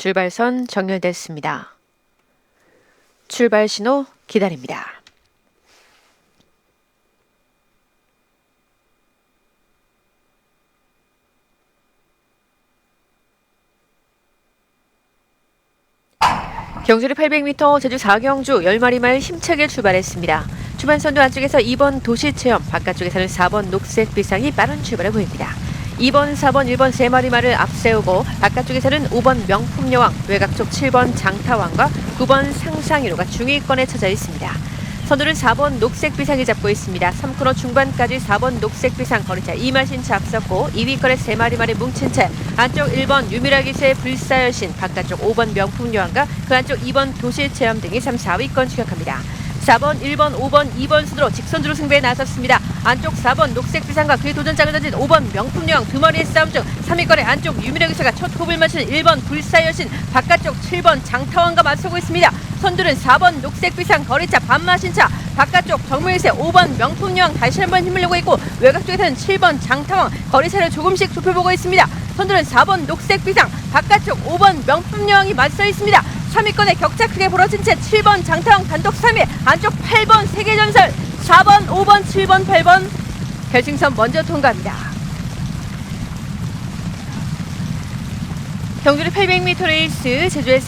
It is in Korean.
출발선 정렬됐습니다. 출발 신호 기다립니다. 경주리 800m 제주 4경주 10마리 말 힘차게 출발했습니다. 주반선도 안쪽에서 2번 도시체험, 바깥쪽에서는 4번 녹색 비상이 빠른 출발을 보입니다. 2번, 4번, 1번 세 마리 말을 앞세우고 바깥쪽에서는 5번 명품 여왕, 외곽 쪽 7번 장타왕과 9번 상상이로가 중위권에 처져 있습니다. 선두를 4번 녹색 비상이 잡고 있습니다. 3코너 중반까지 4번 녹색 비상 거리차 이마신 차 앞섰고 2위권에 세 마리 말이 뭉친 채 안쪽 1번 유미라 기세의 불사여신 바깥쪽 5번 명품 여왕과 그 안쪽 2번 도시 체험 등이 3, 4위권 추격합니다. 4번, 1번, 5번, 2번 순으로 직선주로 승부에 나섰습니다. 안쪽 4번 녹색 비상과 그의 도전장을 던진 5번 명품여왕 두 마리의 싸움 중 3위권의 안쪽 유미력기사가 첫 호흡을 마친 1번 불사여신 바깥쪽 7번 장타왕과 맞서고 있습니다. 선두는 4번 녹색 비상 거리차 반마신차 바깥쪽 정무일세 5번 명품여왕 다시 한번 힘을 내고 있고 외곽 쪽에서는 7번 장타왕 거리차를 조금씩 좁혀보고 있습니다. 선두는 4번 녹색 비상 바깥쪽 5번 명품여왕이 맞서 있습니다. 3위권에 격차 크게 벌어진 채 7번 장타왕 단독 3위 안쪽 8번 세계전설 4번 5번 7번 8번 결승선 먼저 통과합니다. 경주리 800m 레이스 제주의